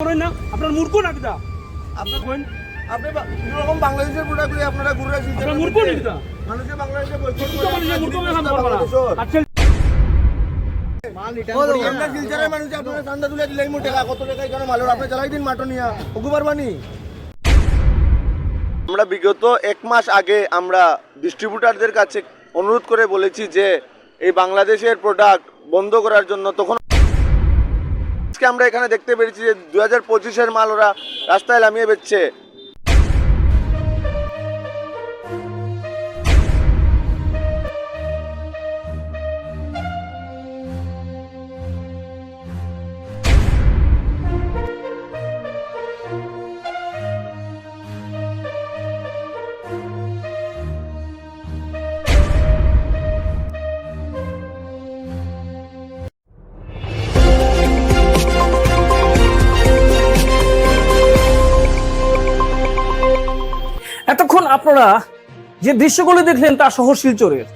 করেন না আপনার মূর্খ আপনার কোন আপনি এরকম বাংলাদেশের আপনারা ঘুরে আপনার মূর্খ বাংলাদেশে মূর্খ করবা না আচ্ছা। আমরা বিগত এক মাস আগে আমরা ডিস্ট্রিবিউটারদের কাছে অনুরোধ করে বলেছি যে এই বাংলাদেশের প্রোডাক্ট বন্ধ করার জন্য তখন আজকে আমরা এখানে দেখতে পেরেছি যে দু হাজার পঁচিশের মাল ওরা রাস্তায় নামিয়ে বেচছে। আপনারা যে দৃশ্যগুলো দেখলেন তা শহর শিলচরের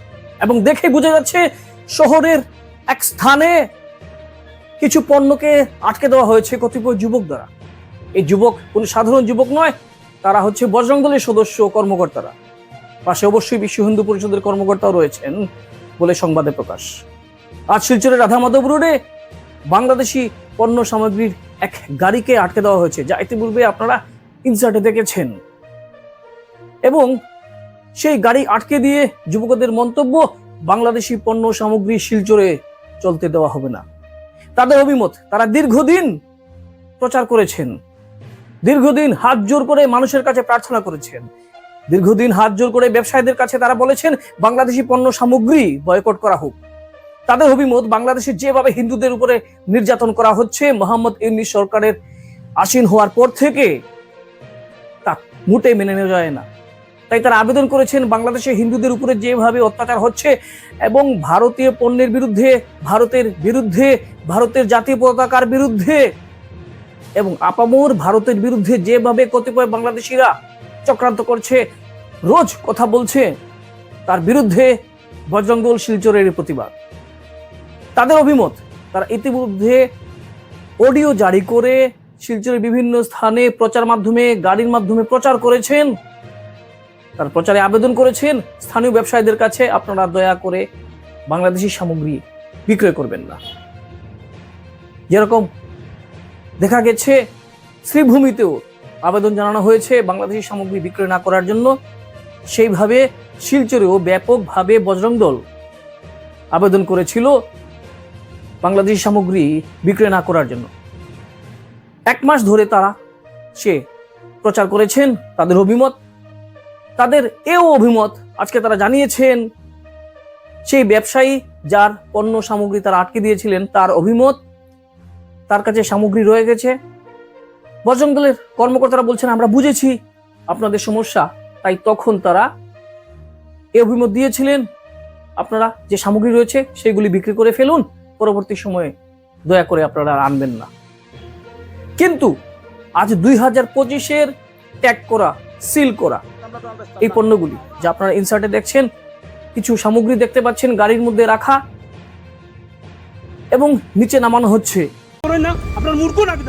এবং দেখে বোঝা যাচ্ছে শহরের এক স্থানে কিছু পণ্যকে আটকে দেওয়া হয়েছে কতিপয় যুবক দ্বারা। এই যুবক কোনো সাধারণ যুবক নয়, তারা হচ্ছে বজরং দলের সদস্য কর্মকর্তারা। পাশে অবশ্যই বিশ্ব হিন্দু পরিষদের কর্মকর্তাও রয়েছেন বলে সংবাদে প্রকাশ। আজ শিলচরের রাধা মাধব রোডে বাংলাদেশি পণ্য সামগ্রীর এক গাড়িকে আটকে দেওয়া হয়েছে, যা ইতিপূর্বে আপনারা ইনসার্টে দেখেছেন। এবং সেই গাড়ি আটকে দিয়ে যুবকদের মন্তব্য, বাংলাদেশি পণ্য সামগ্রী শিলচরে চলতে দেওয়া হবে না। তাদের অভিমত, তারা দীর্ঘদিন প্রচার করেছেন। দীর্ঘদিন হাত জোর করে মানুষের কাছে প্রার্থনা করেছেন। দীর্ঘদিন হাত জোর করে ব্যবসায়ীদের কাছে তারা বলেছেন, বাংলাদেশি পণ্য সামগ্রী বয়কট করা হোক। তাদের অভিমত, বাংলাদেশে যেভাবে হিন্দুদের উপরে নির্যাতন করা হচ্ছে, মোহাম্মদ ইউনিস সরকারের আসীন হওয়ার পর থেকে তা মোটেই মেনে নেওয়া যায় না। তাই তারা আবেদন করেছেন বাংলাদেশে হিন্দুদের উপরে যেভাবে অত্যাচার হচ্ছে এবং ভারতীয় পণ্যের বিরুদ্ধে, ভারতের বিরুদ্ধে, ভারতের জাতীয় পতাকার বিরুদ্ধে এবং আপামোর ভারতের বিরুদ্ধে যেভাবে কতিপয় বাংলাদেশিরা চক্রান্ত করছে, রোজ কথা বলছে, তার বিরুদ্ধে বজরঙ্গল শিলচরের প্রতিবাদ। তাদের অভিমত, তারা ইতিমধ্যে অডিও জারি করে শিলচরের বিভিন্ন স্থানে প্রচার মাধ্যমে, গাড়ির মাধ্যমে প্রচার করেছেন। তার প্রচারে আবেদন করেছেন। স্থানীয় ব্যবসায়ীদের কাছে আপনারা দয়া করে বাংলাদেশি সামগ্রী বিক্রয় করবেন না। যেরকম দেখা গেছে, শ্রীভূমিতেও আবেদন জানানো হয়েছে বাংলাদেশি সামগ্রী বিক্রয় না করার জন্য। সেইভাবে শিলচরেও ব্যাপকভাবে বজরং দল আবেদন করেছিল বাংলাদেশি সামগ্রী বিক্রয় না করার জন্য। এক মাস ধরে তারা সে প্রচার করেছেন, তাদের অভিমত তাদের এও অভিমত। আজকে তারা জানিয়েছেন, সেই ব্যবসায়ী যার পণ্য সামগ্রী তারা আটকে দিয়েছিলেন, তার অভিমত, তার কাছে সামগ্রী রয়ে গেছে। বজরং দলের কর্মকর্তারা বলছেন, আমরা বুঝেছি আপনাদের সমস্যা, তাই তখন তারা এ অভিমত দিয়েছিলেন। আপনারা যে সামগ্রী রয়েছে, সেগুলি বিক্রি করে ফেলুন। পরবর্তী সময়ে দয়া করে আপনারা আনবেন না। কিন্তু আজ দুই হাজার পঁচিশের ট্যাগ করা, সিল করা এই পণ্যগুলি যা আপনারা ইনসার্টে দেখছেন কিছু সামগ্রী দেখতে পাচ্ছেন গাড়ির মধ্যে রাখা এবং নিচে নামানো হচ্ছে। না আপনার মূর্খ নাকি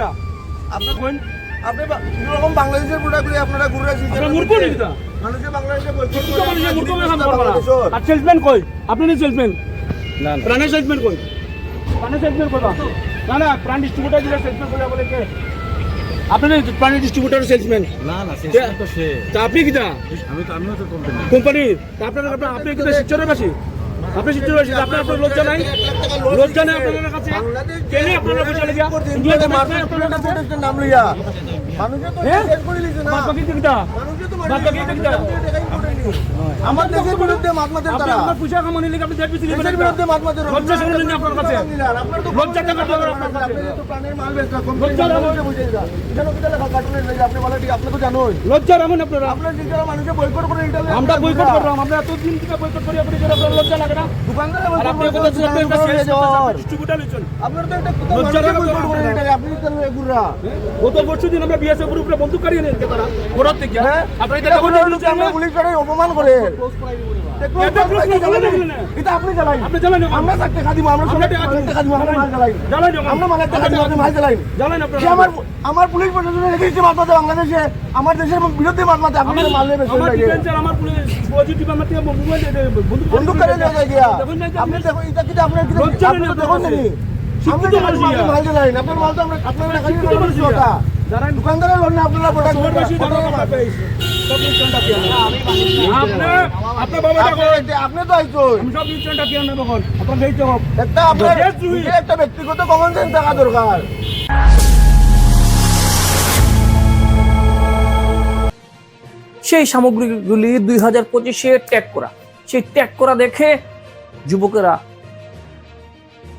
আপনার আপনি এরকম বাংলাদেশের প্রোডাক্টগুলি আপনারা ঘুরে আপনার মূর্খ নাকি দা বাংলাদেশে বৈঠক মূর্খ মানুষের মূর্খ মেয়ে কাম করবা না। আর সেলসম্যান কই? আপনি নি সেলসম্যান না প্রাণের সেলসম্যান কই? প্রাণের সেলসম্যান কই না না প্রাণ ডিস্ট্রিবিউটার দিলে সেলসম্যান বলে বলে কে? আপনি প্রাণী ডিস্ট্রিবিউটার সেলসম্যান না না তো সে। তা আপনি কি তা? আমি তো আমিও তো কোম্পানি কোম্পানি আপনার আপনার আপনি কি শিক্ষরের বাসী আপনি বাসী আপনার আপনার লজ্জা নাই? লজ্জা নাই আপনাদের কাছে? কেন আপনারা পয়সা লেগে ইন্ডিয়াতে মার্কেট প্রোডাক্টের নাম লইয়া। মানুষে তো? শেষ করে না। বাকি তো দেশের বিরুদ্ধে মাত মাতেন তারা। আপনার পয়সা কামানি লেগে আপনি বিরুদ্ধে লজ্জা আপনার কাছে। লজ্জা টাকা পাবেন আপনার কাছে? তো প্রাণের মাল বেচা লজ্জা রাখুন। বুঝে যা এখানে কোথায় লেখা কার্টুনের লেগে আপনি বলে ঠিক আপনি তো জানোই। লজ্জা রাখুন আপনারা। আপনার নিজেরা মানুষে বয়কট করে এটা আমরা আপনারা করলাম। আমরা এতদিন থেকে বইকট করি আপনি যেটা আপনার লজ্জা লাগে না? দোকানদারে আর আপনি কথা করে শুনতে একটা দোকানদারে সেলস জ্বর। ডিস্ট্রিবিউটার লইছেন আপনার তো একটা কোথাও লজ্জা রাখুন বয়কট করে এটা আপনি তো গুররা গত বছর দিন আমরা বিএসএফ গ্রুপে বন্দুক কাড়িয়ে নেন কে তারা থেকে। হ্যাঁ? আমরা পুলিশ অপমান করে। এটা আপনি জ্বালাই? আমরা আমরা আমরা মালের টাকা দিব আপনি মাল জ্বালাই আমার আমার প্রশাসনের বাংলাদেশে। আমার দেশের বিরুদ্ধে মাত্রাতে আপনি আমার- মারলে বেশি লাগে। আমার পুলিশ পজিটিভ আমার থেকে মোবাইল দিয়ে বন্দুক বন্দুক করে নিয়ে যায় গিয়া। দেখুন না যে আপনি দেখুন এটা কি আপনার কি লজ্জা আপনি নেই তো আপনার দেখুন নাকি শিক্ষিত মানুষ মাল জ্বালাই আপনার মাল তো আমরা দোকানদারের লোন আপনারা প্রোডাক্ট একটা ব্যক্তিগত কমন সেন্স থাকা দরকার। সেই সামগ্রীগুলি দুই হাজার পঁচিশে ট্যাগ করা। সেই ট্যাগ করা দেখে যুবকেরা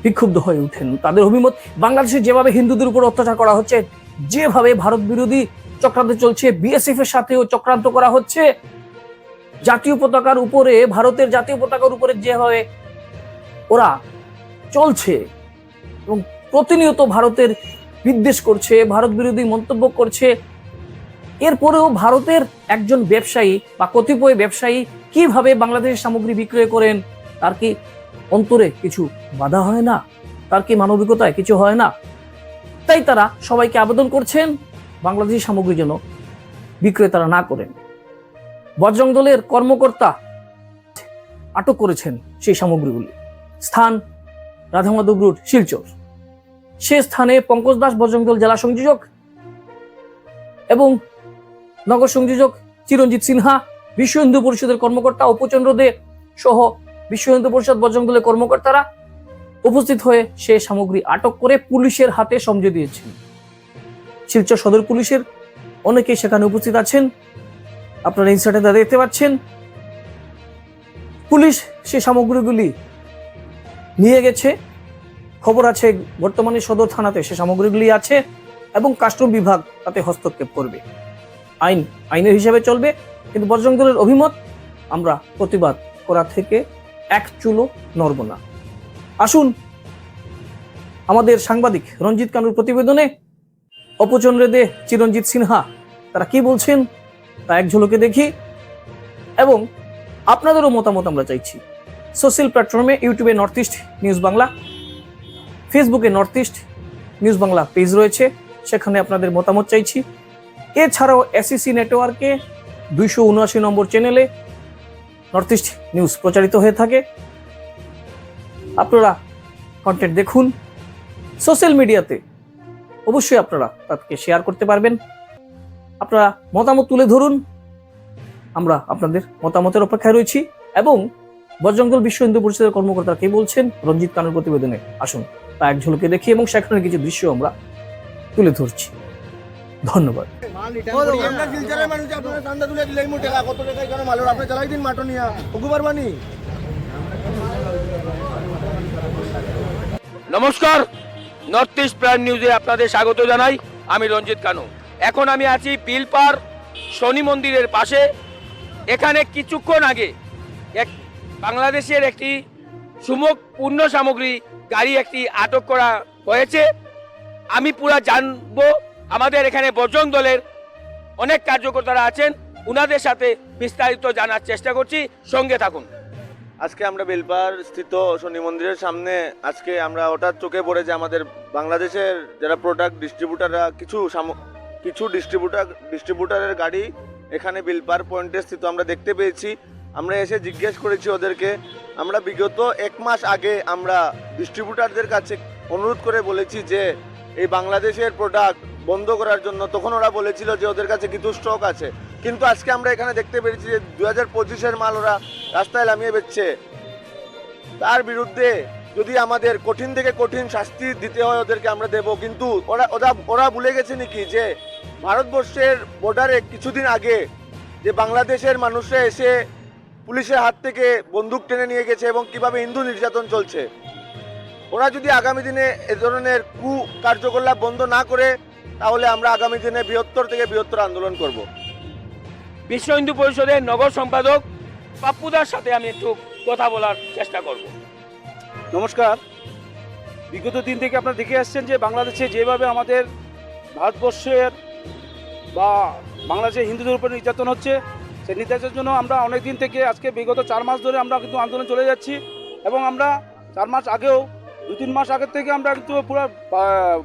বিক্ষুব্ধ হয়ে উঠেন তাদের অভিমত বাংলাদেশে যেভাবে হিন্দুদের উপর অত্যাচার করা হচ্ছে যেভাবে ভারত বিরোধী চক্রান্ত চলছে। বিএসএফ এর সাথেও চক্রান্ত করা হচ্ছে। জাতীয় পতাকার উপরে, ভারতের জাতীয় পতাকার উপরে যেভাবে ওরা চলছে এবং প্রতিনিয়ত ভারতের বিদ্বেষ করছে, ভারত বিরোধী মন্তব্য করছে, এরপরেও ভারতের একজন ব্যবসায়ী বা কতিপয় ব্যবসায়ী কীভাবে বাংলাদেশের সামগ্রী বিক্রয় করেন, তার কি অন্তরে কিছু বাধা হয় না? তার কি মানবিকতায় কিছু হয় না? তাই তারা সবাইকে আবেদন করছেন। বাংলাদেশি সামগ্রী যেন বিক্রেতারা না করেন। বজরং দলের কর্মকর্তা আটক করেছেন সেই সামগ্রীগুলি। স্থান রাধামাধব রোড শিলচর। সে স্থানে পঙ্কজ দাস বজরং দল জেলা সংযোজক এবং নগর সংযোজক চিরঞ্জিত সিনহা, বিশ্ব হিন্দু পরিষদের কর্মকর্তা উপচন্দ্র দে সহ বিশ্ব হিন্দু পরিষদ বজরং দলের কর্মকর্তারা উপস্থিত হয়ে সে সামগ্রী আটক করে পুলিশের হাতে সমঝে দিয়েছেন। শিলচর সদর পুলিশের অনেকে সেখানে উপস্থিত আছেন। আপনারা ইনসার্টে তা দেখতে পাচ্ছেন। পুলিশ সে সামগ্রীগুলি নিয়ে গেছে। খবর আছে, বর্তমানে সদর থানাতে সে সামগ্রীগুলি আছে এবং কাস্টম বিভাগ তাতে হস্তক্ষেপ করবে। আইন, আইনের হিসাবে চলবে, কিন্তু বজরং দলের অভিমত, আমরা প্রতিবাদ করা থেকে এক চুলো নড়ব না। আসুন, আমাদের সাংবাদিক রঞ্জিত কানুর প্রতিবেদনে অপচন্দ্রে দে চিরঞ্জিত সিনহা। তারা কি বলছেন? তা এক ঝলকে দেখি। এবং আপনাদেরও মতামত আমরা চাইছি। সোশ্যাল প্ল্যাটফর্মে ইউটিউবে নর্থ ইস্ট নিউজ বাংলা, ফেসবুকে north east news Bangla page রয়েছে। সেখানে আপনাদের মতামত চাইছি। এছাড়াও এসিসি নেটওয়ার্কে দুইশো উনআশি নম্বর চ্যানেলে নর্থ ইস্ট নিউজ প্রচারিত হয়ে থাকে। আপনারা কন্টেন্ট দেখুন। সোশ্যাল মিডিয়াতে অবশ্যই আপনারা তাকে শেয়ার করতে পারবেন। আপনারা মতামত তুলে ধরুন। আমরা আপনাদের মতামতের অপেক্ষায় রয়েছি এবং বজরঙ্গল বিশ্ব হিন্দু পরিষদের কর্মকর্তারা কি বলছেন রঞ্জিত কানুর প্রতিবেদনে আসুন। তা এক ঝলকে দেখি এবং সেখানে কিছু দৃশ্য আমরা তুলে ধরছি। ধন্যবাদ। নমস্কার। নর্থ ইস্ট প্রাইম নিউজে আপনাদের স্বাগত জানাই। আমি রঞ্জিত কানু। এখন আমি আছি বিলপার শনি মন্দিরের পাশে। এখানে কিছুক্ষণ আগে এক বাংলাদেশের একটি সুমুখ পূর্ণ সামগ্রী গাড়ি একটি আটক করা হয়েছে। আমি পুরা জানব আমাদের এখানে বজরং দলের অনেক কার্যকর্তারা আছেন। উনাদের সাথে বিস্তারিত জানার চেষ্টা করছি। সঙ্গে থাকুন। আজকে আমরা বেলপার স্থিত শনি মন্দিরের সামনে, আজকে আমরা ওটার চোখে পড়ে যে আমাদের বাংলাদেশের যারা প্রোডাক্ট ডিস্ট্রিবিউটাররা কিছু কিছু ডিস্ট্রিবিউটার ডিস্ট্রিবিউটারের গাড়ি এখানে বেলপার পয়েন্টে স্থিত। আমরা দেখতে পেয়েছি। আমরা এসে জিজ্ঞেস করেছি ওদেরকে। আমরা বিগত এক মাস আগে আমরা ডিস্ট্রিবিউটারদের কাছে অনুরোধ করে বলেছি যে, এই বাংলাদেশের প্রোডাক্ট বন্ধ করার জন্য তখন ওরা বলেছিল যে ওদের কাছে কিছু স্টক আছে। কিন্তু আজকে আমরা এখানে দেখতে পেরেছি যে দু হাজার পঁচিশের মাল ওরা রাস্তায় নামিয়ে বেচছে। তার বিরুদ্ধে যদি আমাদের কঠিন থেকে কঠিন শাস্তি দিতে হয় ওদেরকে আমরা দেব। কিন্তু ওরা ওরা ওরা ভুলে গেছে নাকি যে ভারতবর্ষের বর্ডারে কিছুদিন আগে যে বাংলাদেশের মানুষরা এসে পুলিশের হাত থেকে বন্দুক টেনে নিয়ে গেছে এবং কীভাবে হিন্দু নির্যাতন চলছে। ওরা যদি আগামী দিনে এ ধরনের কু কার্যকলাপ বন্ধ না করে, তাহলে আমরা আগামী দিনে বৃহত্তর থেকে বৃহত্তর আন্দোলন করব। বিশ্ব হিন্দু পরিষদের নগর সম্পাদক পাপ্পুদার সাথে আমি একটু কথা বলার চেষ্টা করব। নমস্কার। বিগত দিন থেকে আপনারা দেখে আসছেন যে বাংলাদেশে যেভাবে আমাদের ভারতবর্ষের বা বাংলাদেশের হিন্দুদের উপর নির্যাতন হচ্ছে, সেই নির্যাতনের জন্য আমরা অনেক দিন থেকে আজকে বিগত চার মাস ধরে আমরা কিন্তু আন্দোলন চলে যাচ্ছি এবং আমরা চার মাস আগেও, দু তিন মাস আগের থেকে আমরা কিন্তু পুরো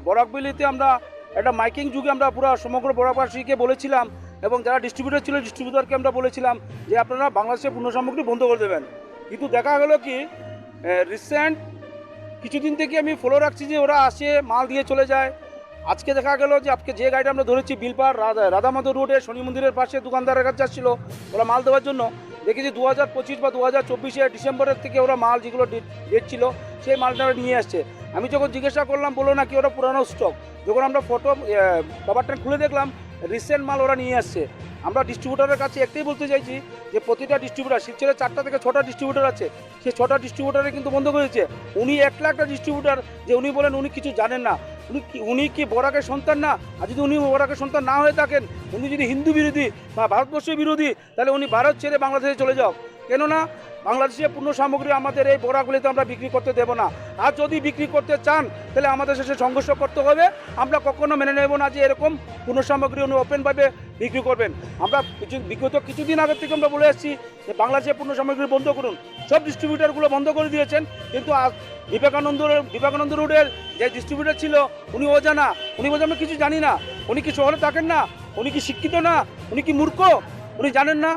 বরাকবিলিতে আমরা একটা মাইকিং যুগে আমরা পুরো সমগ্র বরাকবাসীকে বলেছিলাম এবং যারা ডিস্ট্রিবিউটর ছিল ডিস্ট্রিবিউটরকে আমরা বলেছিলাম যে আপনারা বাংলাদেশের পণ্য সামগ্রী বন্ধ করে দেবেন। কিন্তু দেখা গেলো কি রিসেন্ট কিছুদিন থেকে আমি ফলো রাখছি যে ওরা আসে, মাল দিয়ে চলে যায়। আজকে দেখা গেল যে আজকে যে গাড়িটা আমরা ধরেছি বিলপার রাধা, রাধামাধব রোডে শনি মন্দিরের পাশে দোকানদারের কাছে যাচ্ছিল ওরা মাল দেওয়ার জন্য। দেখেছি দু হাজার পঁচিশ বা দু হাজার চব্বিশে ডিসেম্বরের থেকে ওরা মাল যেগুলো ডেট ছিল, সেই মালটা নিয়ে আসছে। আমি যখন জিজ্ঞাসা করলাম বলো নাকি ওরা পুরানো স্টক যখন আমরা ফটো কভারটা খুলে দেখলাম রিসেন্ট মাল ওরা নিয়ে আসছে। আমরা ডিস্ট্রিবিউটারের কাছে একটাই বলতে চাইছি যে প্রতিটা ডিস্ট্রিবিউটার শিবচরে চারটা থেকে ছটা ডিস্ট্রিবিউটার আছে সেই ছটা ডিস্ট্রিবিউটারে কিন্তু বন্ধ করেছে। উনি একলা একটা ডিস্ট্রিবিউটার যে উনি বলেন উনি কিছু জানেন না। উনি কি উনি কি বরাকের সন্তান না? আর যদি উনি বরাকের সন্তান না হয়ে থাকেন, উনি যদি হিন্দু বিরোধী বা ভারতবর্ষের বিরোধী, তাহলে উনি ভারত ছেড়ে বাংলাদেশে চলে যাও কেননা বাংলাদেশে পণ্য সামগ্রী আমাদের এই বোরাগুলিতে আমরা বিক্রি করতে দেবো না। আর যদি বিক্রি করতে চান, তাহলে আমাদের শেষে সংঘর্ষ করতে হবে। আমরা কখনো মেনে নেব না যে এরকম পণ্য সামগ্রী উনি ওপেনভাবে বিক্রি করবেন। আমরা কিছু, বিগত কিছুদিন আগের থেকে আমরা বলে এসেছি যে বাংলাদেশের পণ্য সামগ্রী বন্ধ করুন। সব ডিস্ট্রিবিউটারগুলো বন্ধ করে দিয়েছেন। কিন্তু আজ বিবেকানন্দ বিবেকানন্দ রোডের যে ডিস্ট্রিবিউটার ছিল, উনি অজানা। উনি বলছে আমরা কিছু জানি না। উনি কি শহরে থাকেন না? উনি কি শিক্ষিত না? উনি কি মূর্খ? উনি জানেন না?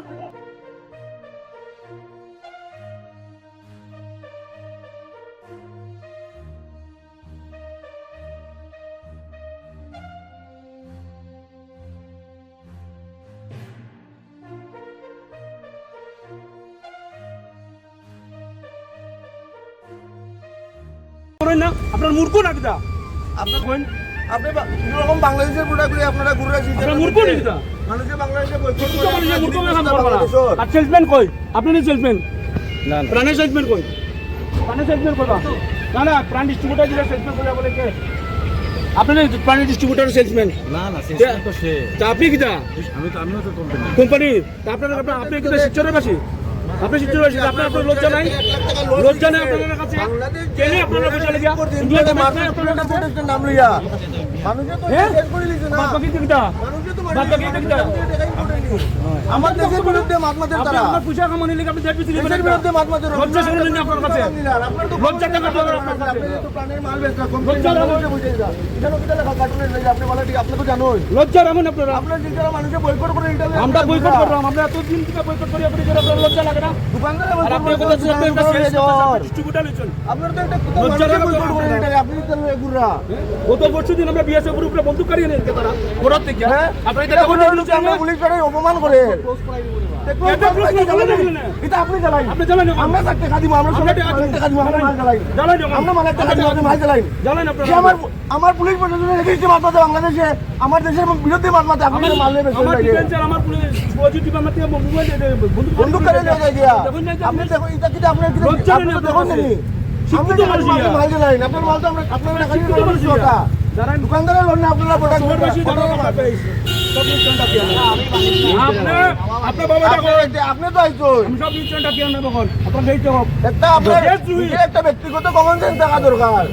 মূর্খ আপনার আপনি বা- এরকম বাংলাদেশের প্রোডাক্টগুলি আপনারা ঘুরে আপনার মূর্খ নাকি দা বাংলাদেশে না। আর সেলসম্যান কই? আপনি নি সেলসম্যান না প্রাণের সেলসম্যান কই? প্রাণের সেলসম্যান কই না না প্রাণ ডিস্ট্রিবিউটার যেটা সেলসম্যান বলে বলে কে? আপনি না প্রাণী ডিস্ট্রিবিউটার সেলসম্যান না না সেলসম্যান তো সে। তা আপনি কি দা আমি তো আমিও তো কোম্পানি? কোম্পানির তা আপনার আপনার আপনি আপনার আপনার লজ্জা নাই? লজ্জা নেই আপনাদের কাছে? কেন আপনারা নাম লইয়া। মানুষে তো হ্যাঁ? শেষ করে দিছে না। বাকি দিকটা মানুষে তো বাকি দিকটা আমার দেশের বিরুদ্ধে মাত তারা। আপনার কামানি লেগে আপনি দেশের বিরুদ্ধে লজ্জা আপনার কাছে? লজ্জা টাকা আপনার কাছে? আপনি তো প্রাণের মাল বেচা লজ্জা রাখুন। বুঝে যা। এখানে কিটা লেখা কার্টুনের লইয়া আপনি বলে ঠিক আপনি তো জানোই। লজ্জা রাখুন আপনারা। আপনার নিজেরা মানুষে বয়কট করে ইন্টারনেট আমরা বয়কট করলাম। আমরা এত দিন থেকে বয়কট করি আপনি লজ্জা লাগে না? দোকানদারে আপনি কথা ডিস্ট্রিবিউটার গত দিন আমরা বিএসএফ বন্দুক কারিয়ে নিয়ে তারা থেকে পুলিশ অপমান করে। এটা প্রশ্ন জ্বালাই দিবেন না। এটা আপনি জ্বালাই আপনি জ্বালাই আমরা থাকতে খাদিম আমরা সবাই আমরা টাকা টাকা আমরা মাল জ্বালাই জ্বালাই আমরা মালের টাকা দিব আপনি মাল জ্বালাই জ্বালাই আপনারা আমার আমার পুলিশ প্রশাসনের বাংলাদেশে। আমার দেশের বিরুদ্ধে আপনি মাল নেবে আমার ডিফেন্স আমার পুলিশ পজিটিভ আমার থেকে মোবাইল বন্দুক বন্দুক করে নিয়ে যায় গিয়া। দেখুন না যে আপনি আপনি এটা কি আপনার কি লজ্জা আপনি নেই দেখুন মাল জ্বালাই আপনার মাল তো আমরা আপনার টাকা দোকানদারের লোন না আপনারা প্রোডাক্ট একটা ব্যক্তিগত কমন সেন্স থাকা দরকার।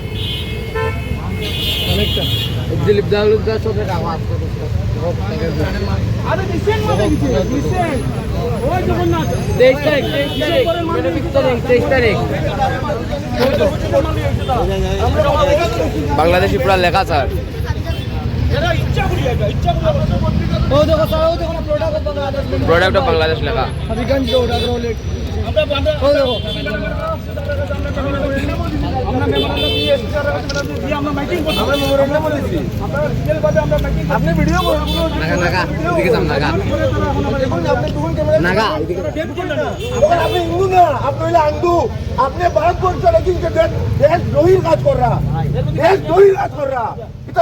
গেছে রিসেন্ট ওই জগন্নাথ তেইশ তারিখ তেইশ তারিখ। বাংলাদেশি পুরা লেখা স্যার প্রোডাক্ট অফ বাংলাদেশ লেখা। আমরা আপনি ভিডিও আপনি ভারতবর্ষ দেশ দেশ দ্রোহীর কাজ কর দেশ দ্রোহীর কাজ কর রা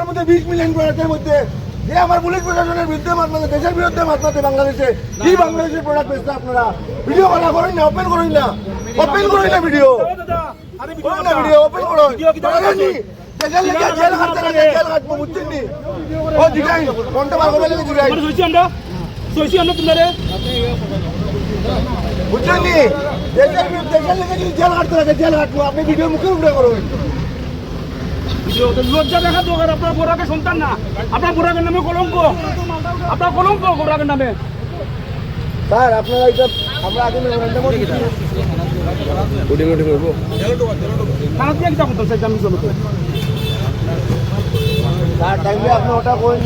মধ্যে বিশ মিলিয়ন মধ্যে। যে আমার পুলিশ প্রশাসনের বিরুদ্ধে মাতমাতে দেশের বিরুদ্ধে মাতমাতে বাংলাদেশে। কি বাংলাদেশের প্রোডাক্ট বেচতে আপনারা। ভিডিও করা করেন না ওপেন করেন না। ওপেন করেন না ভিডিও ভিডিও ভিডিও ওপেন করুন ভিডিও কি? জেল লেগে জেল খাটতে লাগে জেল খাটবো বুঝছেন নি? ও জিগাই কোনটা বার করবে লাগে জিগাই। সইছি আমরা। সইছি আমরা তোমারে। বুঝছেন নি? দেশের দেশের লেগে যদি জেল খাটতে লাগে জেল খাটবো আপনি ভিডিও মুখে উঠে করুন লজ্জা দেখা দোকান আপনার বোরাকে সন্তান না। আপনার বোরাকের নামে কলঙ্ক। আপনার কলঙ্ক বোরাকের নামে। স্যার আপনারা এটা আমরা আগে মেমোরেন্ডামও দিচ্ছি স্যার টাইমে আপনি ওটা কই